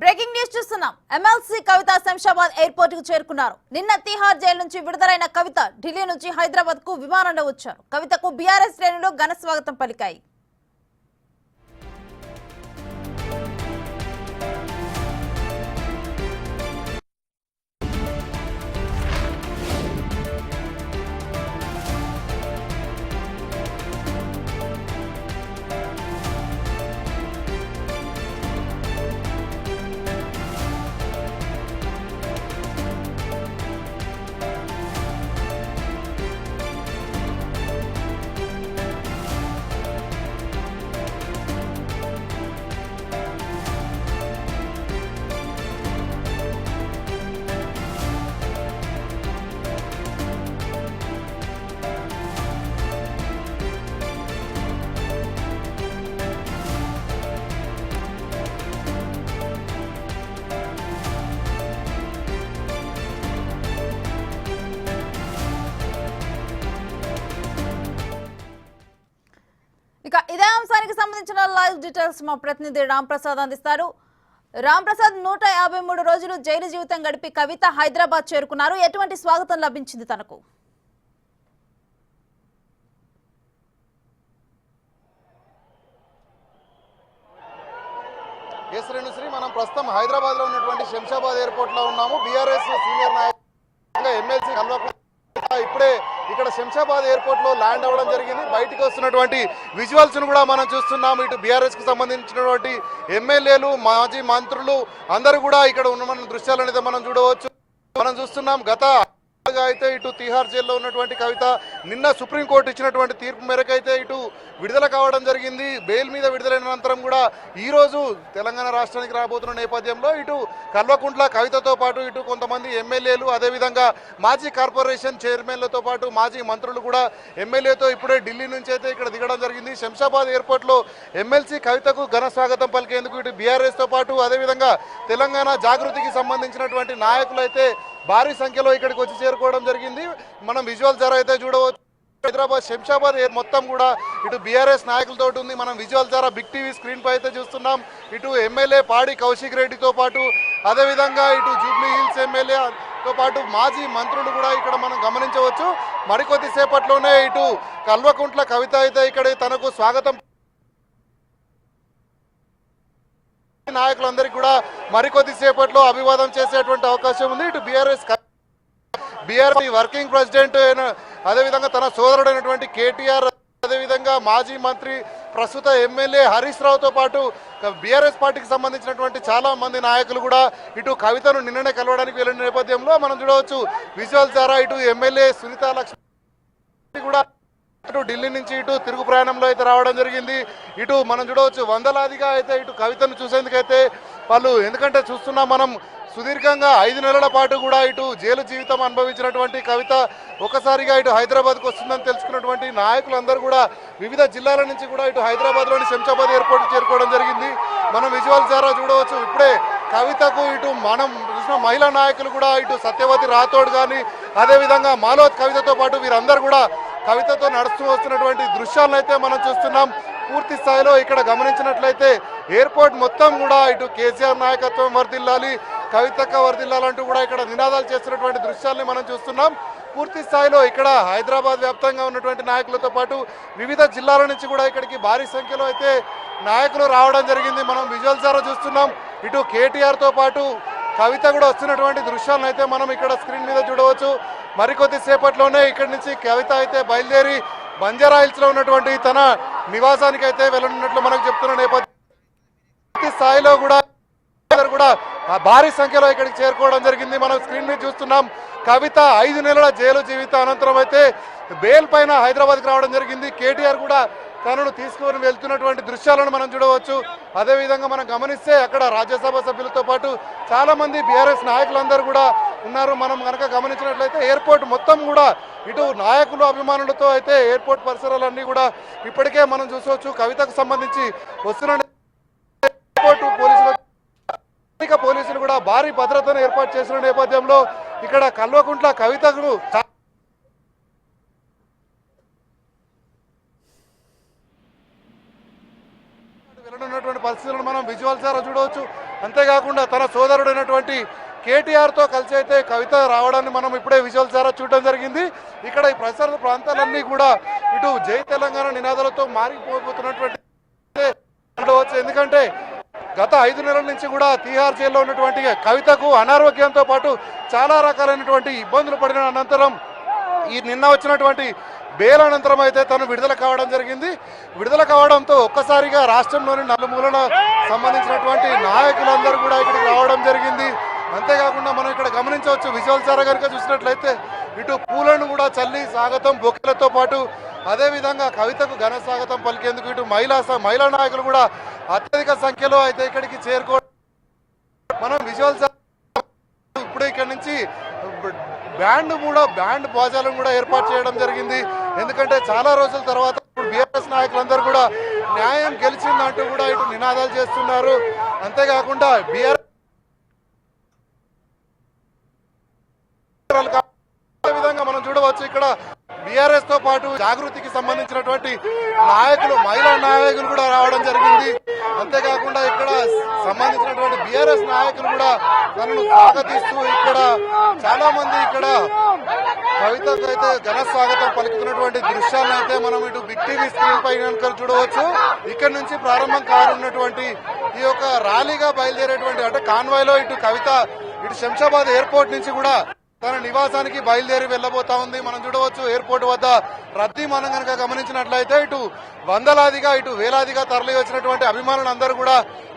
Breaking news చూస్తున్నాం. MLC Kavitha Shamshabad ఎయిర్పోర్ట్కు చేరుకున్నారు. నిన్న తిహార్ జైలు నుంచి విడుదలైన కవిత ఢిల్లీ నుంచి హైదరాబాద్కు విమానంలో వచ్చారు. కవితకు బీఆర్ఎస్ శ్రేణులు ఘన స్వాగతం పలికాయి. ఇక ఇదే అంశానికి సంబంధించిన లైవ్ డీటెయిల్స్ మా ప్రతినిధి రామ్ ప్రసాద్ అందిస్తారు. రామ్ ప్రసాద్ నూట యాభై మూడు రోజులు జైలు జీవితం గడిపి కవిత హైదరాబాద్ చేరుకున్నారు. ఎటువంటి స్వాగతం లభించింది తనకు? ఎస్ శ్రీ మనం ప్రస్తుతం హైదరాబాద్లో ఉన్నటువంటి శంషాబాద్ ఎయిర్పోర్ట్లో ఉన్నాము. బీఆర్ఎస్ సీనియర్ నాయకులు ఎమ్మెల్సీ ఇప్పుడే ఇక్కడ శంషాబాద్ ఎయిర్పోర్ట్లో ల్యాండ్ అవ్వడం జరిగింది. బయటకు వస్తున్నటువంటి విజువల్స్ను కూడా మనం చూస్తున్నాం. ఇటు బీఆర్ఎస్కు సంబంధించినటువంటి ఎమ్మెల్యేలు మాజీ మంత్రులు అందరూ కూడా ఇక్కడ ఉన్న మన దృశ్యాలు అనేది మనం చూడవచ్చు. మనం చూస్తున్నాం గత కొత్తగా అయితే ఇటు తిహార్ జైల్లో ఉన్నటువంటి కవిత నిన్న సుప్రీంకోర్టు ఇచ్చినటువంటి తీర్పు మేరకు అయితే ఇటు విడుదల కావడం జరిగింది. బెయిల్ మీద విడుదలైన అనంతరం కూడా ఈ రోజు తెలంగాణ రాష్ట్రానికి రాబోతున్న నేపథ్యంలో ఇటు కల్వకుంట్ల కవితతో పాటు ఇటు కొంతమంది ఎమ్మెల్యేలు అదేవిధంగా మాజీ కార్పొరేషన్ చైర్మన్లతో పాటు మాజీ మంత్రులు కూడా ఎమ్మెల్యేతో ఇప్పుడే ఢిల్లీ నుంచి అయితే ఇక్కడ దిగడం జరిగింది. శంషాబాద్ ఎయిర్పోర్ట్లో ఎమ్మెల్సీ కవితకు ఘన స్వాగతం పలికేందుకు ఇటు బీఆర్ఎస్తో పాటు అదేవిధంగా తెలంగాణ జాగృతికి సంబంధించినటువంటి నాయకులు అయితే భారీ సంఖ్యలో ఇక్కడికి వచ్చి చేరుకోవడం జరిగింది. మనం విజువల్ ద్వారా అయితే చూడవచ్చు. హైదరాబాద్ శంషాబాద్ మొత్తం కూడా ఇటు బీఆర్ఎస్ నాయకులతో ఉంది. మనం విజువల్ ద్వారా బిగ్ టీవీ స్క్రీన్పై అయితే చూస్తున్నాం. ఇటు ఎమ్మెల్యే పాడి కౌశిక్ రెడ్డితో పాటు అదేవిధంగా ఇటు జూబ్లీ హిల్స్ ఎమ్మెల్యేతో పాటు మాజీ మంత్రులు కూడా ఇక్కడ మనం గమనించవచ్చు. మరికొద్దిసేపట్లోనే ఇటు కల్వకుంట్ల కవిత అయితే ఇక్కడ తనకు స్వాగతం నాయకులందరికీ కూడా మరికొద్ది సేపట్లో అభివాదం చేసేటువంటి అవకాశం ఉంది. ఇటు బీఆర్ఎస్ బీఆర్ఎస్ వర్కింగ్ ప్రెసిడెంట్ అదేవిధంగా తన సోదరుడైనటువంటి కేటీఆర్ అదేవిధంగా మాజీ మంత్రి ప్రస్తుత ఎమ్మెల్యే హరీష్ రావుతో పాటు బీఆర్ఎస్ పార్టీకి సంబంధించినటువంటి చాలా మంది నాయకులు కూడా ఇటు కవితను నిన్ననే కలవడానికి వెళ్ళిన నేపథ్యంలో మనం చూడవచ్చు. విజువల్ ద్వారా ఇటు ఎమ్మెల్యే సునీత లక్ష్మి కూడా ఇటు ఢిల్లీ నుంచి ఇటు తిరుగు ప్రయాణంలో అయితే రావడం జరిగింది. ఇటు మనం చూడవచ్చు వందలాదిగా అయితే ఇటు కవితను చూసేందుకైతే వాళ్ళు ఎందుకంటే చూస్తున్నాం మనం సుదీర్ఘంగా ఐదు నెలల పాటు కూడా ఇటు జైలు జీవితం అనుభవించినటువంటి కవిత ఒకసారిగా ఇటు హైదరాబాద్కు వస్తుందని తెలుసుకున్నటువంటి నాయకులందరూ కూడా వివిధ జిల్లాల నుంచి కూడా ఇటు హైదరాబాద్లోని శంషాబాద్ ఎయిర్పోర్ట్ చేరుకోవడం జరిగింది. మనం విజువల్ ద్వారా చూడవచ్చు ఇప్పుడే కవితకు ఇటు మనం చూసిన మహిళా నాయకులు కూడా ఇటు సత్యవతి రాథోడ్ కానీ అదేవిధంగా మాలోత్ కవితతో పాటు వీరందరూ కూడా కవితతో నడుస్తూ వస్తున్నటువంటి దృశ్యాలను అయితే మనం చూస్తున్నాం. పూర్తి స్థాయిలో ఇక్కడ గమనించినట్లయితే ఎయిర్పోర్ట్ మొత్తం కూడా ఇటు కేసీఆర్ నాయకత్వం వర్దిల్లాలి కవితక్క వర్దిల్లాలంటూ కూడా ఇక్కడ నినాదాలు చేస్తున్నటువంటి దృశ్యాల్ని మనం చూస్తున్నాం. పూర్తి స్థాయిలో ఇక్కడ హైదరాబాద్ వ్యాప్తంగా ఉన్నటువంటి నాయకులతో పాటు వివిధ జిల్లాల నుంచి కూడా ఇక్కడికి భారీ సంఖ్యలో అయితే నాయకులు రావడం జరిగింది. మనం విజువల్స్ ద్వారా చూస్తున్నాం. ఇటు కేటీఆర్తో పాటు కవిత కూడా వస్తున్నటువంటి దృశ్యాలను అయితే మనం ఇక్కడ స్క్రీన్ మీద చూడవచ్చు. మరికొద్ది సేపట్లోనే ఇక్కడి నుంచి కవిత అయితే బయలుదేరి బంజారా హిల్స్లో ఉన్నటువంటి తన నివాసానికి అయితే వెళ్ళనున్నట్లు మనకు చెప్తున్న నేపథ్యం. స్థాయిలో కూడా అందరూ కూడా భారీ సంఖ్యలో ఇక్కడికి చేరుకోవడం జరిగింది. మనం స్క్రీన్ మీద చూస్తున్నాం కవిత ఐదు నెలల జైలు జీవిత అనంతరం అయితే బెయిల్ పైన హైదరాబాద్కి రావడం జరిగింది. కేటీఆర్ కూడా తనను తీసుకొని వెళ్తున్నటువంటి దృశ్యాలను మనం చూడవచ్చు. అదేవిధంగా మనం గమనిస్తే అక్కడ రాజ్యసభ సభ్యులతో పాటు చాలా మంది బీఆర్ఎస్ నాయకులందరూ కూడా ఉన్నారు. మనం కనుక గమనించినట్లయితే ఎయిర్పోర్ట్ మొత్తం కూడా ఇటు నాయకులు అభిమానులతో అయితే ఎయిర్పోర్ట్ పరిసరాలన్నీ కూడా ఇప్పటికే మనం చూసవచ్చు. కవితకు సంబంధించి వస్తున్న ఎయిర్పోర్ట్ పోలీసులు స్థానిక పోలీసులు కూడా భారీ భద్రతను ఏర్పాటు చేసిన నేపథ్యంలో ఇక్కడ కల్వకుంట్ల కవితకు వెళ్ళనున్నటువంటి పరిస్థితులను మనం విజువల్స్ ద్వారా చూడవచ్చు. అంతేకాకుండా తన సోదరుడైనటువంటి కేటీఆర్తో కలిసి అయితే కవిత రావడాన్ని మనం ఇప్పుడే విజువల్ ద్వారా చూడడం జరిగింది. ఇక్కడ ఈ ప్రసార ప్రాంతాలన్నీ కూడా ఇటు జై తెలంగాణ నినాదాలతో మారిపోతున్నటువంటి ఎందుకంటే గత ఐదు నెలల నుంచి కూడా తీహార్ జైల్లో ఉన్నటువంటి కవితకు అనారోగ్యంతో పాటు చాలా రకాలైనటువంటి ఇబ్బందులు పడిన అనంతరం ఈ నిన్న వచ్చినటువంటి బెయిల్ అనంతరం అయితే తను విడుదల కావడం జరిగింది. విడుదల కావడంతో ఒక్కసారిగా రాష్ట్రంలోని నలుమూలన సంబంధించినటువంటి నాయకులందరూ కూడా ఇక్కడికి రావడం జరిగింది. అంతేకాకుండా మనం ఇక్కడ గమనించవచ్చు విజువల్ సారా కనుక చూసినట్లయితే ఇటు పూలను కూడా చల్లి స్వాగతం బొక్కెలతో పాటు అదేవిధంగా కవితకు ఘన స్వాగతం పలికేందుకు ఇటు మహిళా స- మహిళా నాయకులు కూడా అత్యధిక సంఖ్యలో అయితే ఇక్కడికి చేరుకో మనం విజువల్స్ ఇప్పుడు ఇక్కడ నుంచి బ్యాండ్ కూడా బ్యాండ్ బాజాలను కూడా ఏర్పాటు చేయడం జరిగింది. ఎందుకంటే చాలా రోజుల తర్వాత ఇప్పుడు బీఆర్ఎస్ నాయకులందరూ కూడా న్యాయం గెలిచిందంటూ కూడా ఇటు నినాదాలు చేస్తున్నారు. అంతేకాకుండా బీఆర్ విధంగా మనం చూడవచ్చు ఇక్కడ బీఆర్ఎస్తో పాటు జాగృతికి సంబంధించినటువంటి నాయకులు మహిళా నాయకులు కూడా రావడం జరిగింది. అంతేకాకుండా ఇక్కడ సంబంధించినటువంటి బీఆర్ఎస్ నాయకులు కూడా తనను స్వాగతిస్తూ ఇక్కడ చాలా మంది ఇక్కడ కవితకు అయితే ఘన స్వాగతం పలుకుతున్నటువంటి దృశ్యాలను అయితే మనం ఇటు బిగ్ టీవీ స్క్రీన్ పై చూడవచ్చు. ఇక్కడ నుంచి ప్రారంభం కానున్నటువంటి ఈ యొక్క ర్యాలీగా బయలుదేరేటువంటి అంటే కాన్వాయ్లో ఇటు కవిత ఇటు శంషాబాద్ ఎయిర్పోర్ట్ నుంచి కూడా తన నివాసానికి బయలుదేరి వెళ్ళబోతా ఉంది. మనం చూడవచ్చు ఎయిర్పోర్ట్ వద్ద రద్దీ మనం కనుక గమనించినట్లయితే ఇటు వందలాదిగా ఇటు వేలాదిగా తరలి వచ్చినటువంటి అభిమానులందరూ కూడా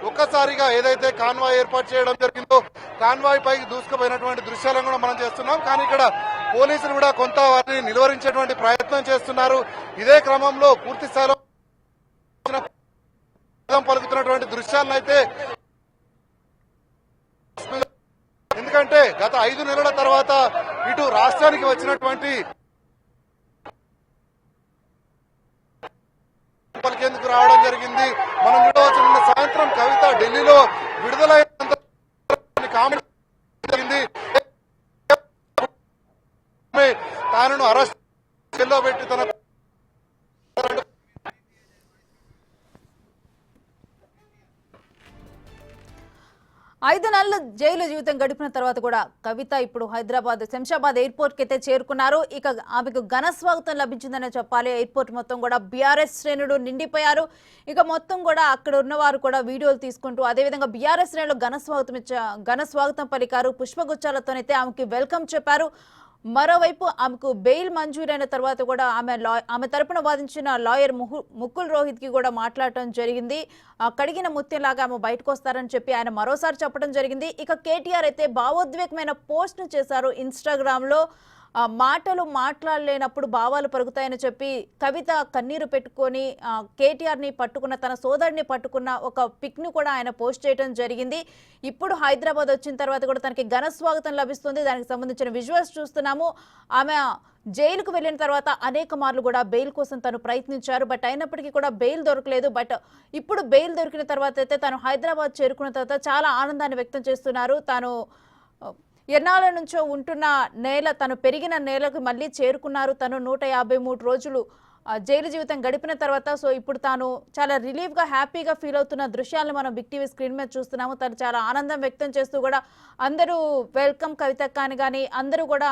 ఒక్కసారిగా ఏదైతే కాన్వాయ్ ఏర్పాటు చేయడం జరిగిందో కాన్వాయ్ పైకి దూసుకుపోయినటువంటి దృశ్యాలను కూడా మనం చేస్తున్నాం. కానీ ఇక్కడ పోలీసులు కూడా కొంత వారిని నిలువరించేటువంటి ప్రయత్నం చేస్తున్నారు. ఇదే క్రమంలో పూర్తి స్థాయిలో పలుకుతున్నటువంటి దృశ్యాలను అయితే ఎందుకంటే గత ఐదు నెలల తర్వాత ఇటు రాష్ట్రానికి వచ్చినటువంటి పలికేందుకు రావడం జరిగింది. మనం చూడవచ్చు నిన్న సాయంత్రం కవిత ఢిల్లీలో విడుదలైనంత కామెంట్ జరిగింది. తాను అరెస్ట్ చెల్లో పెట్టి తన ఐదు నెలలు జైలు జీవితం గడిపిన తర్వాత కూడా కవిత ఇప్పుడు హైదరాబాద్ శంషాబాద్ ఎయిర్పోర్ట్కి అయితే చేరుకున్నారు. ఇక ఆమెకు ఘన స్వాగతం లభించిందనే చెప్పాలి. ఎయిర్పోర్ట్ మొత్తం కూడా బీఆర్ఎస్ శ్రేణులు నిండిపోయారు. ఇక మొత్తం కూడా అక్కడ ఉన్నవారు కూడా వీడియోలు తీసుకుంటూ అదేవిధంగా బీఆర్ఎస్ శ్రేణులు ఘన స్వాగతం ఇచ్చా ఘన స్వాగతం పలికారు. పుష్పగుచ్చాలతోనైతే ఆమెకి వెల్కమ్ చెప్పారు. మరోవైపు ఆమెకు బెయిల్ మంజూరైన తర్వాత కూడా ఆమె ఆమె తరపున వాదించిన లాయర్ ముకుల్ రోహిత్కి కూడా మాట్లాడటం జరిగింది. కడిగిన ముత్యంలాగా ఆమె బయటకు వస్తారని చెప్పి ఆయన మరోసారి చెప్పడం జరిగింది. ఇక కేటీఆర్ అయితే భావోద్వేగమైన పోస్ట్ను చేశారు ఇన్స్టాగ్రామ్లో. మాటలు మాట్లాడలేనప్పుడు భావాలు పరుగుతాయని చెప్పి కవిత కన్నీరు పెట్టుకొని కేటీఆర్ని పట్టుకున్న తన సోదరుని పట్టుకున్న ఒక పిక్ను కూడా ఆయన పోస్ట్ చేయడం జరిగింది. ఇప్పుడు హైదరాబాద్ వచ్చిన తర్వాత కూడా తనకి ఘన స్వాగతం లభిస్తుంది. దానికి సంబంధించిన విజువల్స్ చూస్తున్నాము. ఆమె జైలుకు వెళ్ళిన తర్వాత అనేక మార్లు కూడా బెయిల్ కోసం తను ప్రయత్నించారు. బట్ అయినప్పటికీ కూడా బెయిల్ దొరకలేదు. బట్ ఇప్పుడు బెయిల్ దొరికిన తర్వాత అయితే తను హైదరాబాద్ చేరుకున్న తర్వాత చాలా ఆనందాన్ని వ్యక్తం చేస్తున్నారు. తాను ఎన్నాళ్ళ నుంచో ఉంటున్న నేల తను పెరిగిన నేలకు మళ్ళీ చేరుకున్నారు. తను నూట యాభై మూడు రోజులు జైలు జీవితం గడిపిన తర్వాత సో ఇప్పుడు తాను చాలా రిలీఫ్గా హ్యాపీగా ఫీల్ అవుతున్న దృశ్యాలను మనం బిగ్ టీవీ స్క్రీన్ మీద చూస్తున్నాము. తను చాలా ఆనందం వ్యక్తం చేస్తూ కూడా అందరూ వెల్కమ్ కవితక్క అని కానీ అందరూ కూడా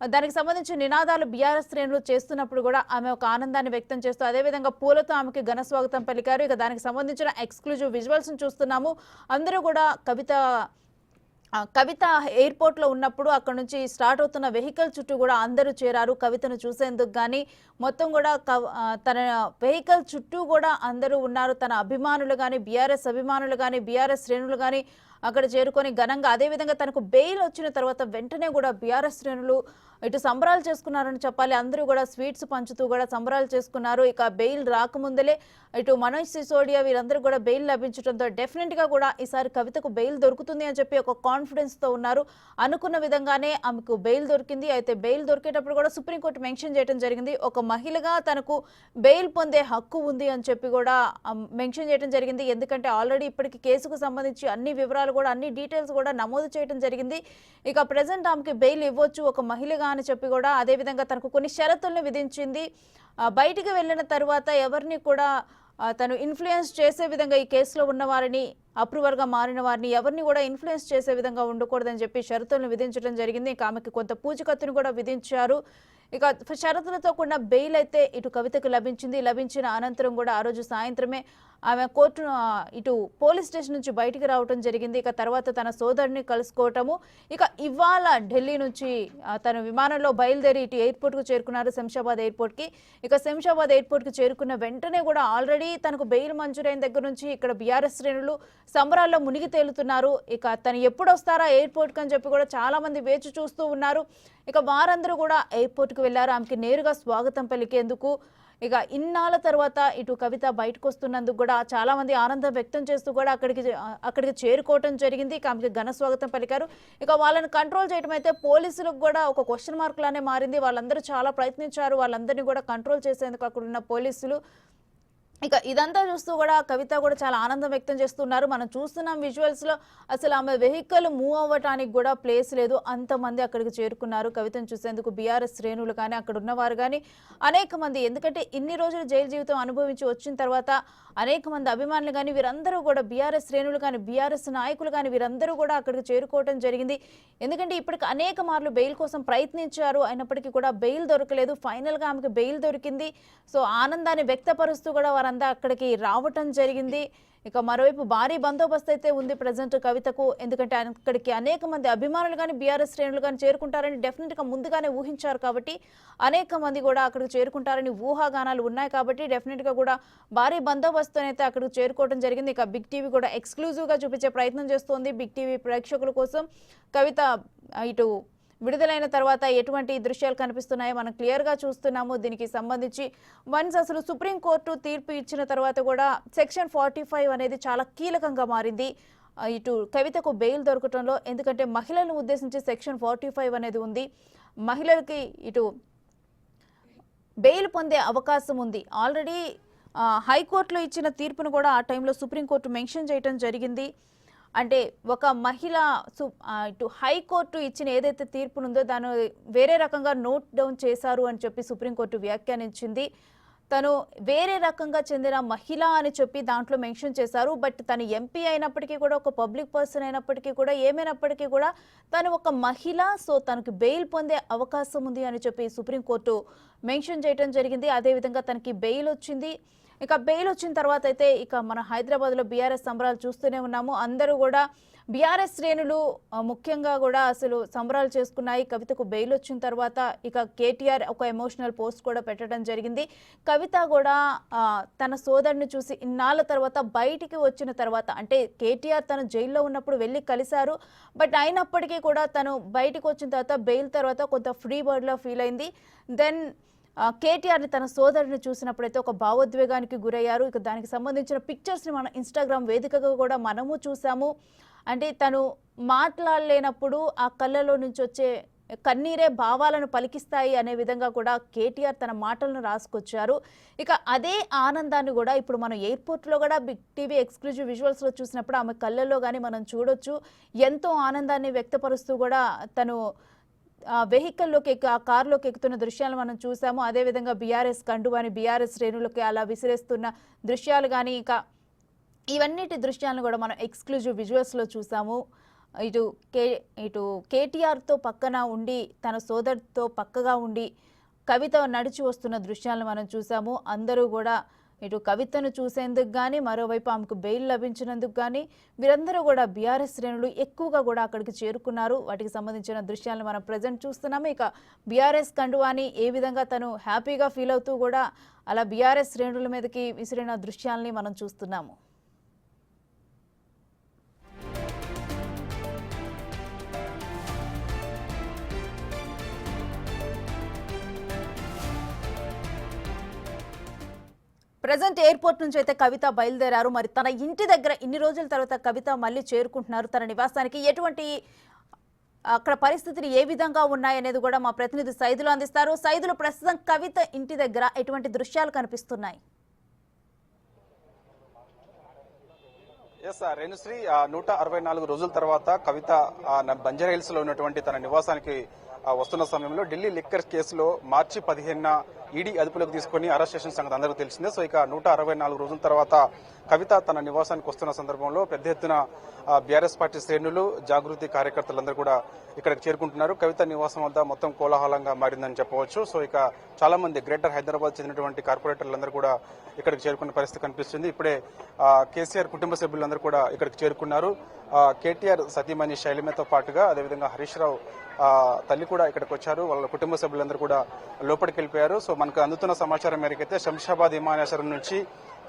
దానికి సంబంధించిన నినాదాలు బీఆర్ఎస్ శ్రేణులు చేస్తున్నప్పుడు కూడా ఆమె ఒక ఆనందాన్ని వ్యక్తం చేస్తూ అదేవిధంగా పూలతో ఆమెకి ఘన స్వాగతం పలికారు. ఇక దానికి సంబంధించిన ఎక్స్క్లూజివ్ విజువల్స్ చూస్తున్నాము. అందరూ కూడా కవిత కవిత ఎయిర్పోర్ట్లో ఉన్నప్పుడు అక్కడ నుంచి స్టార్ట్ అవుతున్న వెహికల్ చుట్టూ కూడా అందరూ చేరారు. కవితను చూసేందుకు కానీ మొత్తం కూడా తన వెహికల్ చుట్టూ కూడా అందరూ ఉన్నారు. తన అభిమానులు కానీ బీఆర్ఎస్ అభిమానులు కానీ బీఆర్ఎస్ శ్రేణులు కానీ అక్కడ చేరుకొని ఘనంగా అదేవిధంగా తనకు బెయిల్ వచ్చిన తర్వాత వెంటనే కూడా బీఆర్ఎస్ శ్రేణులు ఇటు సంబరాలు చేసుకున్నారని చెప్పాలి. అందరూ కూడా స్వీట్స్ పంచుతూ కూడా సంబరాలు చేసుకున్నారు. ఇక బెయిల్ రాకముందలే ఇటు మనోజ్ సిసోడియా వీరందరూ కూడా బెయిల్ లభించడంతో డెఫినెట్గా కూడా ఈసారి కవితకు బెయిల్ దొరుకుతుంది అని చెప్పి ఒక కాన్ఫిడెన్స్తో ఉన్నారు. అనుకున్న విధంగానే ఆమెకు బెయిల్ దొరికింది. అయితే బెయిల్ దొరికేటప్పుడు కూడా సుప్రీంకోర్టు మెన్షన్ చేయడం జరిగింది. ఒక మహిళగా తనకు బెయిల్ పొందే హక్కు ఉంది అని చెప్పి కూడా మెన్షన్ చేయడం జరిగింది. ఎందుకంటే ఆల్రెడీ ఇప్పటికి కేసుకు సంబంధించి అన్ని వివరాలు కూడా అన్ని డీటెయిల్స్ కూడా నమోదు చేయడం జరిగింది. ఇక ప్రజెంట్ ఆమెకి బెయిల్ ఇవ్వచ్చు. ఒక మహిళగా అని చెప్పి కూడా అదేవిధంగా తనకు కొన్ని షరతులను విధించింది. బయటికి వెళ్ళిన తర్వాత ఎవరిని కూడా తను ఇన్ఫ్లుయెన్స్ చేసే విధంగా ఈ కేసులో ఉన్నవారిని అప్రూవర్గా మారిన వారిని ఎవరిని కూడా ఇన్ఫ్లుయెన్స్ చేసే విధంగా ఉండకూడదని చెప్పి షరతులను విధించడం జరిగింది. ఇక ఆమెకి కొంత పూచికత్తును కూడా విధించారు. ఇక షరతులతో కూడిన బెయిల్ అయితే ఇటు కవితకు లభించింది. లభించిన అనంతరం కూడా ఆ రోజు సాయంత్రమే ఆమె కోర్టు ఇటు పోలీస్ స్టేషన్ నుంచి బయటికి రావటం జరిగింది. ఇక తర్వాత తన సోదరుని కలుసుకోవటము. ఇక ఇవాళ ఢిల్లీ నుంచి తన విమానంలో బయలుదేరి ఇటు ఎయిర్పోర్ట్కు చేరుకున్నారు శంషాబాద్ ఎయిర్పోర్ట్కి. ఇక శంషాబాద్ ఎయిర్పోర్ట్కి చేరుకున్న వెంటనే కూడా ఆల్రెడీ తనకు బెయిల్ మంజూరైన దగ్గర నుంచి ఇక్కడ బీఆర్ఎస్ శ్రేణులు సంబరాల్లో మునిగి తేలుతున్నారు. ఇక తను ఎప్పుడు వస్తారా ఎయిర్పోర్ట్కి అని చెప్పి కూడా చాలామంది వేచి చూస్తూ ఉన్నారు. ఇక వారందరూ కూడా ఎయిర్పోర్ట్కి వెళ్ళారు. ఆమెకి నేరుగా స్వాగతం పలికేందుకు. ఇక ఇన్నాళ్ళ తర్వాత ఇటు కవిత బయటకు వస్తున్నందుకు కూడా చాలామంది ఆనందం వ్యక్తం చేస్తూ కూడా అక్కడికి అక్కడికి చేరుకోవటం జరిగింది. ఇక ఆమెకి ఘన స్వాగతం పలికారు. ఇక వాళ్ళని కంట్రోల్ చేయడం అయితే పోలీసులకు కూడా ఒక క్వశ్చన్ మార్క్ లానే మారింది. వాళ్ళందరూ చాలా ప్రయత్నించారు. వాళ్ళందరినీ కూడా కంట్రోల్ చేసేందుకు అక్కడ ఉన్న పోలీసులు ఇక ఇదంతా చూస్తూ కూడా కవిత కూడా చాలా ఆనందం వ్యక్తం చేస్తున్నారు. మనం చూస్తున్నాం విజువల్స్లో అసలు ఆమె వెహికల్ మూవ్ అవ్వటానికి కూడా ప్లేస్ లేదు. అంతమంది అక్కడికి చేరుకున్నారు. కవితను చూసేందుకు బీఆర్ఎస్ శ్రేణులు కానీ అక్కడ ఉన్నవారు కానీ అనేక మంది. ఎందుకంటే ఇన్ని రోజులు జైలు జీవితం అనుభవించి వచ్చిన తర్వాత అనేక మంది అభిమానులు కానీ వీరందరూ కూడా బీఆర్ఎస్ శ్రేణులు కానీ బీఆర్ఎస్ నాయకులు కానీ వీరందరూ కూడా అక్కడికి చేరుకోవడం జరిగింది. ఎందుకంటే ఇప్పటికి అనేక మార్లు బెయిల్ కోసం ప్రయత్నించారు. అయినప్పటికీ కూడా బెయిల్ దొరకలేదు. ఫైనల్గా ఆమెకు బెయిల్ దొరికింది. సో ఆనందాన్ని వ్యక్తపరుస్తూ కూడా వారంతా అక్కడికి రావటం జరిగింది. ఇక మరోవైపు భారీ బందోబస్తు అయితే ఉంది ప్రజెంట్ కవితకు. ఎందుకంటే అక్కడికి అనేక మంది అభిమానులు కానీ బీఆర్ఎస్ శ్రేణులు కానీ చేరుకుంటారని డెఫినెట్గా ముందుగానే ఊహించారు కాబట్టి అనేక మంది కూడా అక్కడికి చేరుకుంటారని ఊహాగానాలు ఉన్నాయి కాబట్టి డెఫినెట్గా కూడా భారీ బందోబస్తు అయితే అక్కడికి చేరుకోవడం జరిగింది. ఇక బిగ్ టీవీ కూడా ఎక్స్క్లూజివ్గా చూపించే ప్రయత్నం చేస్తోంది. బిగ్ టీవీ ప్రేక్షకుల కోసం కవిత ఇటు విడుదలైన తర్వాత ఎటువంటి దృశ్యాలు కనిపిస్తున్నాయో మనం క్లియర్గా చూస్తున్నాము. దీనికి సంబంధించి వన్స్ అసలు సుప్రీంకోర్టు తీర్పు ఇచ్చిన తర్వాత కూడా సెక్షన్ ఫార్టీ ఫైవ్ అనేది చాలా కీలకంగా మారింది. ఇటు కవితకు బెయిల్ దొరకటంలో ఎందుకంటే మహిళలను ఉద్దేశించి సెక్షన్ ఫార్టీ ఫైవ్ అనేది ఉంది. మహిళలకి ఇటు బెయిల్ పొందే అవకాశం ఉంది. ఆల్రెడీ హైకోర్టులో ఇచ్చిన తీర్పును కూడా ఆ టైంలో సుప్రీంకోర్టు మెన్షన్ చేయడం జరిగింది. అంటే ఒక మహిళ సు ఇటు హైకోర్టు ఇచ్చిన ఏదైతే తీర్పునుందో దాన్ని వేరే రకంగా నోట్ డౌన్ చేశారు అని చెప్పి సుప్రీంకోర్టు వ్యాఖ్యానించింది. తను వేరే రకంగా చెందిన మహిళ అని చెప్పి దాంట్లో మెన్షన్ చేశారు. బట్ తను ఎంపీ అయినప్పటికీ కూడా ఒక పబ్లిక్ పర్సన్ అయినప్పటికీ కూడా ఏమైనప్పటికీ కూడా తను ఒక మహిళ సో తనకు బెయిల్ పొందే అవకాశం ఉంది అని చెప్పి సుప్రీంకోర్టు మెన్షన్ చేయడం జరిగింది. అదేవిధంగా తనకి బెయిల్ వచ్చింది. ఇక బెయిల్ వచ్చిన తర్వాత అయితే ఇక మన హైదరాబాద్లో బీఆర్ఎస్ సంబరాలు చూస్తూనే ఉన్నాము. అందరూ కూడా బీఆర్ఎస్ శ్రేణులు ముఖ్యంగా కూడా అసలు సంబరాలు చేసుకున్నాయి. కవితకు బెయిల్ వచ్చిన తర్వాత ఇక కేటీఆర్ ఒక ఎమోషనల్ పోస్ట్ కూడా పెట్టడం జరిగింది. కవిత కూడా తన సోదరుని చూసి ఇన్నాళ్ళ తర్వాత బయటికి వచ్చిన తర్వాత అంటే కేటీఆర్ తను జైల్లో ఉన్నప్పుడు వెళ్ళి కలిశారు. బట్ అయినప్పటికీ కూడా తను బయటికి వచ్చిన తర్వాత బెయిల్ తర్వాత కొంత ఫ్రీ బర్డ్లో ఫీల్ అయింది. దెన్ కేటీఆర్ని తన సోదరుని చూసినప్పుడైతే ఒక భావోద్వేగానికి గురయ్యారు. ఇక దానికి సంబంధించిన పిక్చర్స్ని మన ఇన్స్టాగ్రామ్ వేదికగా కూడా మనము చూసాము. అంటే తను మాట్లాడలేనప్పుడు ఆ కళ్ళలో నుంచి వచ్చే కన్నీరే భావాలను పలికిస్తాయి అనే విధంగా కూడా కేటీఆర్ తన మాటలను రాసుకొచ్చారు. ఇక అదే ఆనందాన్ని కూడా ఇప్పుడు మనం ఎయిర్పోర్ట్లో కూడా బిగ్ టీవీ ఎక్స్క్లూజివ్ విజువల్స్లో చూసినప్పుడు ఆమె కళ్ళల్లో కానీ మనం చూడొచ్చు. ఎంతో ఆనందాన్ని వ్యక్తపరుస్తూ కూడా తను వెహికల్లోకి ఎక్కి ఆ కారులోకి ఎక్కుతున్న దృశ్యాలు మనం చూసాము. అదేవిధంగా బీఆర్ఎస్ కండువాని బీఆర్ఎస్ శ్రేణులకి అలా విసిరేస్తున్న దృశ్యాలు కానీ ఇక ఇవన్నిటి దృశ్యాలను కూడా మనం ఎక్స్క్లూజివ్ విజువల్స్లో చూసాము. ఇటు కే ఇటు కేటీఆర్తో పక్కన ఉండి తన సోదరుతో పక్కగా ఉండి కవిత నడిచి వస్తున్న దృశ్యాలను మనం చూసాము. అందరూ కూడా ఇటు కవితను చూసేందుకు కానీ మరోవైపు ఆమెకు బెయిల్ లభించినందుకు కానీ వీరందరూ కూడా బీఆర్ఎస్ శ్రేణులు ఎక్కువగా కూడా అక్కడికి చేరుకున్నారు. వాటికి సంబంధించిన దృశ్యాలను మనం ప్రజెంట్ చూస్తున్నాము. ఇక బీఆర్ఎస్ కండువాని ఏ విధంగా తను హ్యాపీగా ఫీల్ అవుతూ కూడా అలా బీఆర్ఎస్ శ్రేణుల మీదకి విసిరిన దృశ్యాలని మనం చూస్తున్నాము. ప్రజెంట్ ఎయిర్పోర్ట్ నుంచి అయితే కవిత బయలుదేరారు. మరి తన ఇంటి దగ్గర ఇన్ని రోజుల తర్వాత కవిత మళ్ళీ చేరుకుంటున్నారు. తన నివాసానికి ఎటువంటి అక్కడ పరిస్థితులు ఏ విధంగా ఉన్నాయనేది కూడా మా ప్రతినిధి సైదులు అందిస్తారు. సైదులు ప్రస్తుతం కవిత ఇంటి దగ్గర ఎటువంటి దృశ్యాలు కనిపిస్తున్నాయి? ఎస్ రేణుశ్రీ ఆ, నూట అరవై నాలుగు రోజుల తర్వాత కవిత బంజర్ బంజారా హిల్స్లో ఉన్నటువంటి తన నివాసానికి వస్తున్న సమయంలో ఢిల్లీ లిక్కర్ కేసులో మార్చి పదిహేనున ఈడీ అదుపులోకి తీసుకుని అరెస్ట్ చేసిన సంగతి అందరికీ తెలిసిందే. సో ఇక నూట అరవై నాలుగు రోజుల తర్వాత కవిత తన నివాసానికి వస్తున్న సందర్భంలో పెద్ద ఎత్తున బీఆర్ఎస్ పార్టీ శ్రేణులు జాగృతి కార్యకర్తలందరూ కూడా ఇక్కడికి చేరుకుంటున్నారు. కవిత నివాసం వద్ద మొత్తం కోలాహలంగా మారిందని చెప్పవచ్చు. సో ఇక చాలా మంది గ్రేటర్ హైదరాబాద్ చెందినటువంటి కార్పొరేటర్లందరూ కూడా ఇక్కడికి చేరుకున్న పరిస్థితి కనిపిస్తుంది. ఇప్పుడే కేసీఆర్ కుటుంబ సభ్యులందరూ కూడా ఇక్కడికి చేరుకున్నారు. కేటీఆర్ సతీమణి శైలమతో పాటుగా అదేవిధంగా హరీష్ రావు తల్లి కూడా ఇక్కడికి వచ్చారు. వాళ్ళ కుటుంబ సభ్యులందరూ కూడా లోపలికి వెళ్ళిపోయారు. సో మనకు అందుతున్న సమాచారం మేరకైతే శంషాబాద్ విమానాశ్రయం నుంచి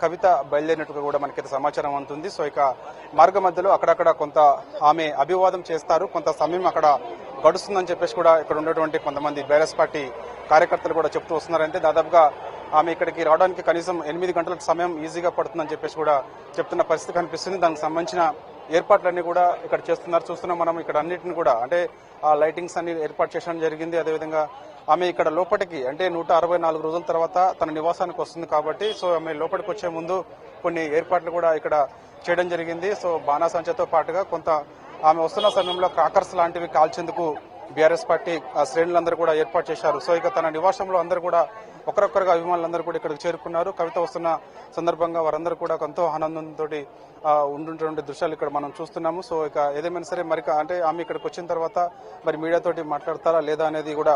కవిత బయలుదేరినట్టుగా కూడా మనకైతే సమాచారం అందుతుంది సో ఇక మార్గ మధ్యలో అక్కడక్కడ కొంత ఆమె అభివాదం చేస్తారు. కొంత సమయం అక్కడ గడుస్తుందని చెప్పేసి కూడా ఇక్కడ ఉన్నటువంటి కొంతమంది బైరస్ పార్టీ కార్యకర్తలు కూడా చెప్తూ వస్తున్నారంటే దాదాపుగా ఆమె ఇక్కడికి రావడానికి కనీసం ఎనిమిది గంటల సమయం ఈజీగా పడుతుందని చెప్పేసి కూడా చెప్తున్న పరిస్థితి కనిపిస్తుంది. దానికి సంబంధించిన ఏర్పాట్లన్నీ కూడా ఇక్కడ చేస్తున్నారు. చూస్తున్నాం మనం ఇక్కడ అన్నిటిని కూడా. అంటే ఆ లైటింగ్స్ అన్ని ఏర్పాటు చేయడం జరిగింది. అదేవిధంగా ఆమె ఇక్కడ లోపలికి అంటే నూట అరవై నాలుగు రోజుల తర్వాత తన నివాసానికి వస్తుంది కాబట్టి సో ఆమె లోపలికి వచ్చే ముందు కొన్ని ఏర్పాట్లు కూడా ఇక్కడ చేయడం జరిగింది. సో బాణాసంచతో పాటుగా కొంత ఆమె వస్తున్న సమయంలో క్రాకర్స్ లాంటివి కాల్చేందుకు బీఆర్ఎస్ పార్టీ ఆ, శ్రేణులందరూ కూడా ఏర్పాటు చేశారు. సో ఇక తన నివాసంలో అందరూ కూడా ఒకరొకరుగా అభిమానులందరూ కూడా ఇక్కడికి చేరుకున్నారు. కవిత వస్తున్న సందర్భంగా వారందరూ కూడా ఎంతో ఆనందంతో ఉండుంటున్న దృశ్యాలు ఇక్కడ మనం చూస్తున్నాము. సో ఇక ఏదేమైనా సరే మరి అంటే ఆమె ఇక్కడికి వచ్చిన తర్వాత మరి మీడియాతోటి మాట్లాడతారా లేదా అనేది కూడా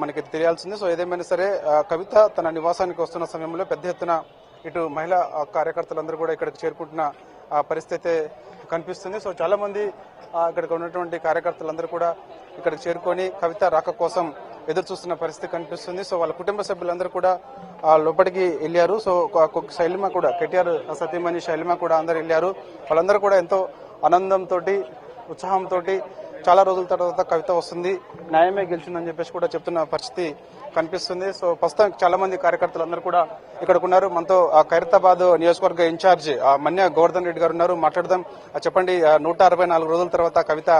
మనకి తెలియాల్సింది. సో ఏదేమైనా సరే కవిత తన నివాసానికి వస్తున్న సమయంలో పెద్ద ఎత్తున ఇటు మహిళా కార్యకర్తలందరూ కూడా ఇక్కడికి చేరుకుంటున్న పరిస్థితి కనిపిస్తుంది. సో చాలా మంది ఇక్కడికి ఉన్నటువంటి కార్యకర్తలందరూ కూడా ఇక్కడికి చేరుకొని కవిత రాక కోసం ఎదురు చూస్తున్న పరిస్థితి కనిపిస్తుంది. సో వాళ్ళ కుటుంబ సభ్యులందరూ కూడా లోపలికి వెళ్ళారు. సో శైలిమ కూడా కేటీఆర్ సతీమణి శైలిమ కూడా అందరు వెళ్ళారు. వాళ్ళందరూ కూడా ఎంతో ఆనందంతో ఉత్సాహంతో చాలా రోజుల తర్వాత కవిత వస్తుంది. న్యాయమే గెలిచిందని చెప్పేసి కూడా చెప్తున్న పరిస్థితి కనిపిస్తుంది. సో ప్రస్తుతం చాలా మంది కార్యకర్తలు అందరూ కూడా ఇక్కడ ఉన్నారు మనతో ఆ ఖైరతాబాద్ నియోజకవర్గ ఇన్ఛార్జ్ ఆ మన్య గోవర్ధన్ రెడ్డి గారు ఉన్నారు. మాట్లాడదాం. చెప్పండి నూట అరవై నాలుగు రోజుల తర్వాత కవిత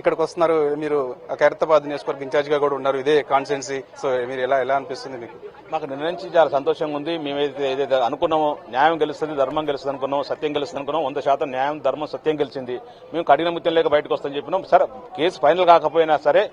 ఇక్కడికి వస్తున్నారు. మీరు ఖైరతాబాద్ నియోజకవర్గ ఇన్ఛార్జ్గా కూడా ఉన్నారు. ఇదే కాన్స్టెన్సీ సో మీరు ఎలా ఎలా అనిపిస్తుంది మీకు? మాకు నిర్ణయించి చాలా సంతోషంగా ఉంది. మేము ఏదైతే ఏదైతే అనుకున్నామో న్యాయం గెలుస్తుంది ధర్మం గెలుస్తుంది అనుకున్నాం సత్యం గెలుస్తుంది అనుకున్నాం వంద శాతం న్యాయం ధర్మం సత్యం గెలిచింది. మేము కఠిన ముత్యం లేక బయటకు వస్తామని చెప్పినాం. సరే కేసు ఫైనల్ కాకపోయినా సరే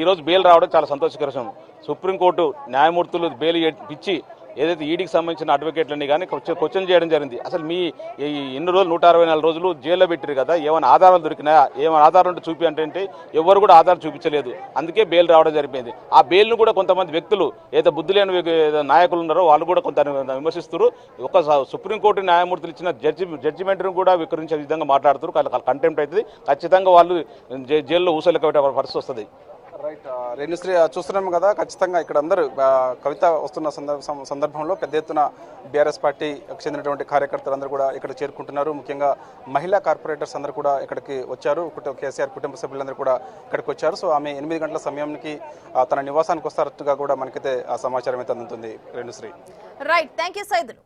ఈ రోజు బెయిల్ రావడం చాలా సంతోషకరం. సుప్రీంకోర్టు న్యాయమూర్తులు బెయిల్ ఇచ్చి ఏదైతే ఈడీకి సంబంధించిన అడ్వకేట్లని కానీ క్వశ్చన్ చేయడం జరిగింది. అసలు మీ ఈ ఎన్ని రోజులు నూట అరవై నాలుగు రోజులు జైల్లో పెట్టారు కదా ఏమైనా ఆధారాలు దొరికినాయా ఏమైనా ఆధారం ఉంటే చూపి అంటే ఎవరు కూడా ఆధారం చూపించలేదు. అందుకే బెయిల్ రావడం జరిపోయింది ఆ బెయిల్ను కూడా కొంతమంది వ్యక్తులు ఏదో బుద్ధి లేని వ్యక్తి- నాయకులు ఉన్నారో వాళ్ళు కూడా కొంత విమర్శిస్తారు ఒక సుప్రీంకోర్టు న్యాయమూర్తులు ఇచ్చిన జడ్జి జడ్జిమెంట్ను కూడా విక్రమించే విధంగా మాట్లాడుతారు వాళ్ళ కంటెంప్ట్ అవుతుంది. ఖచ్చితంగా వాళ్ళు జైల్లో ఊసలు పెట్టే పరిస్థితి వస్తుంది. రైట్ రేణుశ్రీ ఆ, చూస్తున్నాం కదా ఖచ్చితంగా ఇక్కడ అందరూ కవిత వస్తున్న సందర్భ సందర్భంలో పెద్ద ఎత్తున బీఆర్ఎస్ పార్టీకి చెందినటువంటి కార్యకర్తలందరూ కూడా ఇక్కడ చేరుకుంటున్నారు. ముఖ్యంగా మహిళా కార్పొరేటర్స్ అందరూ కూడా ఇక్కడికి వచ్చారు. కేసీఆర్ కుటుంబ సభ్యులందరూ కూడా ఇక్కడికి వచ్చారు. సో ఆమె ఎనిమిది గంటల సమయానికి తన నివాసానికి వస్తారట్టుగా కూడా మనకైతే ఆ సమాచారం అయితే అందుతుంది. Renusri right thank you Saidulu